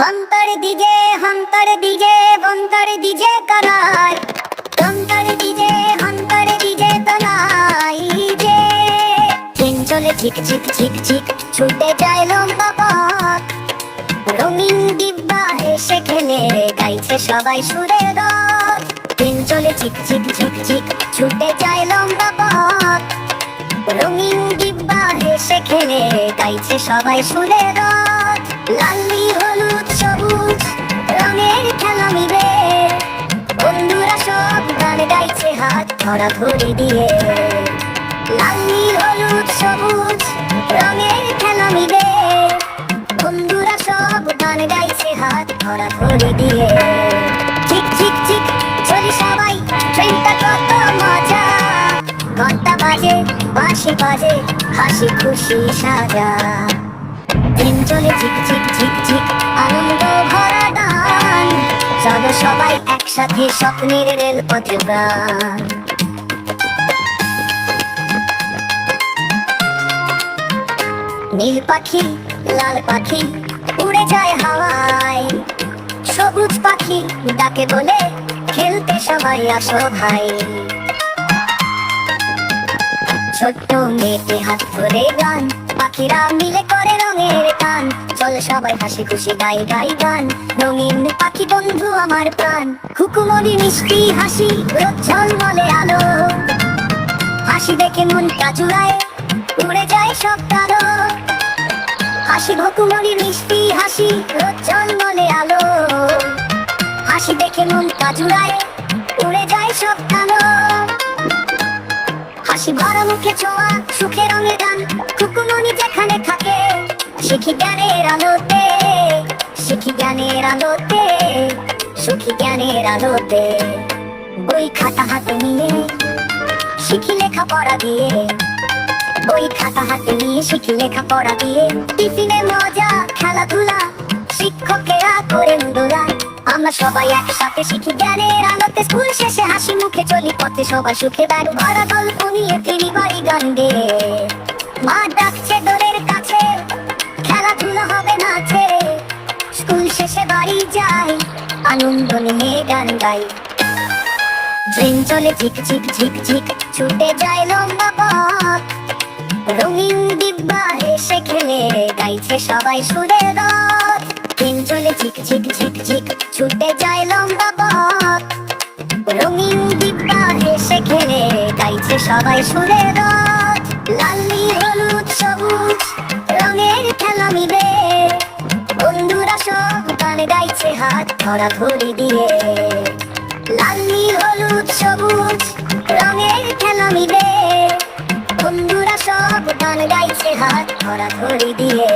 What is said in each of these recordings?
হন্তর দিজে হন্তর দিজে, বন্তর দিজে করার তন্তর দিজে, হন্তর দিজে তলাই যে। ট্রেন চলে ঝিক ঝিক ঝিক ঝিক, ছুটে যায় লম্বা পথ। রঙিন ডিব্বা এসে খেলে, গাইছে সবাই সুরের রথ। ট্রেন চলে ঝিক ঝিক ঝিক ঝিক, ছুটে যায় লম্বা পথ। রঙিন ডিব্বা হেসে খেলে, গাইছে সবাই সুরে রথ। লাল্লি হাত ধরা ধরে দিয়ে। লাল্লি হলুদ, সবুজ, রঙের খেলা মিলে। বন্ধুরা সব গান গাইছে, হাত ধরা ধরে দিয়ে। ঠিক ঠিক ঠিক চলি সবাই, ট্রেনটা কত মজা। ঘণ্টা বাজে, বাঁশি বাজে, হাসি খুশি সাজা। দিন চলে ঝিক ঝিক ঝিক ঝিক, আনন্দ ভরা গান। চলো সবাই একসাথে স্বপ্নের রেল পথে প্রাণ। নীল পাখি, লাল পাখি, উড়ে যায় হাওয়ায়। সবুজ পাখি ডাকে বলে, খেলতে সবাই আসো ভাই। ছোট্ট মেয়েতে হাত ধরে গান, পাখিরা মিলে করে রঙের গান চল সবাই হাসি খুশি গাই গাই গান, রঙিন পাখি বন্ধু আমার প্রাণ। হুকুমরি মিষ্টি হাসি, রোদ ঝলমলে আলো। হাসি দেখে মনটা জুড়ায়, উড়ে যায় সব তারো হাসি ভকুমরি মিষ্টি হাসি ঝলমলে আলো। হাসি দেখে মনটা জুড়ায় উড়ে যায় সব তারো হাসি ভরা মুখে ছোঁয়া, সুখে রঙে গান কুকুমনি যেখানে থাকে শিখি জ্ঞানের আলোতে শিখি জ্ঞানের আলোতে সুখী জ্ঞানের আলোতে। বই খাতা হাতে নিয়ে, শিখি লেখা পড়া দিয়ে বই খাতা হাতে নিয়ে শিখি লেখা পড়া দিয়ে টিফিনে মজা খেলাধুলা শিক্ষকেরা করেন দোলা আমরা সবাই একসাথে শিখি জ্ঞানের আলোতে স্কুল শেষে হাসি মুখে চলি পথে সবাই সুখে ব্যাগ ভরা গল্প নিয়ে ফিরি বাড়ি গান গেয়ে মা ডাকছে দোলের কাছে খেলাধুলা হবে নাচে স্কুল শেষে বাড়ি যাই আনন্দ নিয়ে গান গাই ট্রেন চলে ঝিক ঝিক ঝিক ঝিক ছুটে যায় লম্বা পথ রঙিন ডিব্বা এসে খেলে, গাইছে সবাই সুরে রথ। ট্রেন চলে ঝিক ঝিক ঝিক ঝিক, ছুটে যায় লম্বা পথ। রঙিন ডিব্বা এসে খেলে, গাইছে সবাই সুরে রথ। লাল্লি হলুদ, সবুজ, রঙের খেলা মিলে। বন্ধুরা সব গান গাইছে, হাত ধরা ধরি দিয়ে। গান গাইছে হাত ধরা ধরি দিয়ে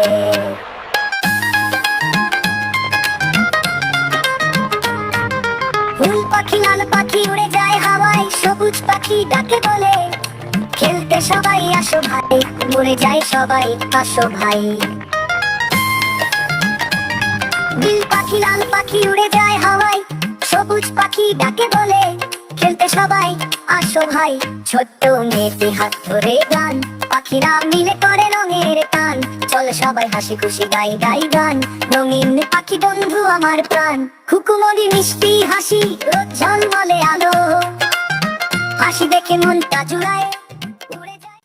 ফুল পাখি লাল পাখি উড়ে যায় হাওয়ায়, সবুজ পাখি ডাকে বলে। খেলতে সবাই আসো ভাই, মরে যায় সবাই, আসো ভাই। নীল পাখি, লাল পাখি উড়ে যায় হাওয়ায়, সবুজ পাখি ডাকে বলে। খেলতে সবাই আসো ভাই। ছোট্ট মেয়েতে হাত ধরে গান, পাখিরা মিলে করে রঙের টান। চল সবাই হাসি খুশি গাই গাই গান। রঙিন পাখি বন্ধু আমার প্রাণ। খুকুমরি মিষ্টি হাসি রোদ ঝলমলে আলো। হাসি দেখে মনটা জুড়ায়।